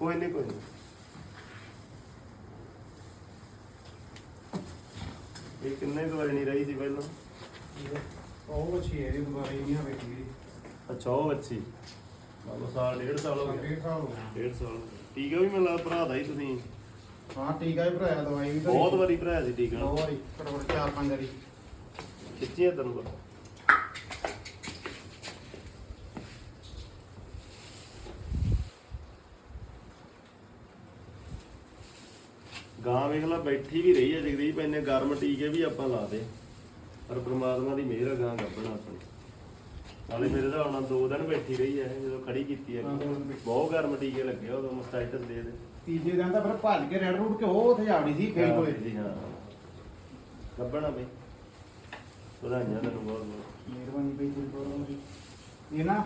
ਕੋਈ ਨਹੀਂ ਕੋਈ ਨਹੀਂ ਇਹ ਕਿੰਨੇ ਕੁ ਵਾਰੀ ਨਹੀਂ ਰਹੀ ਸੀ ਪਹਿਲਾਂ? ਉਹ ਬੱਚੀ ਹੈ ਇਹ ਦੁਬਾਰਾ ਹੀ ਨਹੀਂ ਆ ਵੇਖੀ ਅੱਛਾ ਉਹ ਬੱਚੀ? ਬਾਬਾ ਸਾਲ ਡੇਢ ਸਾਲ ਹੋ ਗਿਆ। ਡੇਢ ਸਾਲ ਹੋ ਗਿਆ। ਡੇਢ ਸਾਲ ਟੀਕਾ ਵੀ ਮੈਨੂੰ ਲੱਗਦਾ ਭਰਾ ਦਾ ਹੀ ਤੁਸੀਂ? ਹਾਂ ਟੀਕਾ ਹੀ ਭਰਾਇਆ ਦਵਾਈ ਵੀ ਬਹੁਤ ਵਾਰੀ ਭਰਾਇਆ ਸੀ ਟੀਕਾ। ਬਹੁਤ ਵਾਰੀ ਘੱਟ ਚਾਰ ਪੰਜ ਵਾਰੀ। ਖਿੱਚੀ ਇੱਧਰ ਨੂੰ। ਕਰ। ਗਾਂ ਵੇਖ ਲਾ ਬੈਠੀ ਵੀ ਰਹੀ ਹੈ ਜਗਦੀਪ ਇੰਨੇ ਗਰਮ ਟੀਕੇ ਵੀ ਆਪਾਂ ਲਾ ਦੇ। ਪਰ ਪ੍ਰਮਾਤਮਾ ਦੀ ਮਿਹਰ ਆ ਗਾਂ ਗੱਭਣਾ ਆਪਣੀ। ਨਾਲੇ ਮੇਰੇ ਦਾ ਹੁਣ ਦੋ ਦਿਨ ਬੈਠੀ ਰਹੀ ਹੈ ਜਦੋਂ ਖੜੀ ਕੀਤੀ ਹੈ। ਬਹੁਤ ਗਰਮ ਟੀਕੇ ਲੱਗੇ ਉਦੋਂ ਮਸਟਾਈਟਸ ਦੇ ਦੇ। ਤੀਜੇ ਦਿਨ ਤਾਂ ਫਿਰ ਭੱਜ ਕੇ ਰੈਡ ਰੂਟ ਕੇ ਉਹ ਉੱਥੇ ਜਾਵੜੀ ਸੀ ਫੇਰ ਕੋਲੇ। ਜੀ ਹਾਂ। ਗੱਭਣਾ ਬਈ। ਵਧਾਈਆਂ ਤੈਨੂੰ ਬਹੁਤ ਬਹੁਤ ਮਿਹਰਬਾਨੀ ਬਈ ਕੋਈ ਪ੍ਰੋਬਲਮ ਨਹੀਂ ਇਹ ਨਾ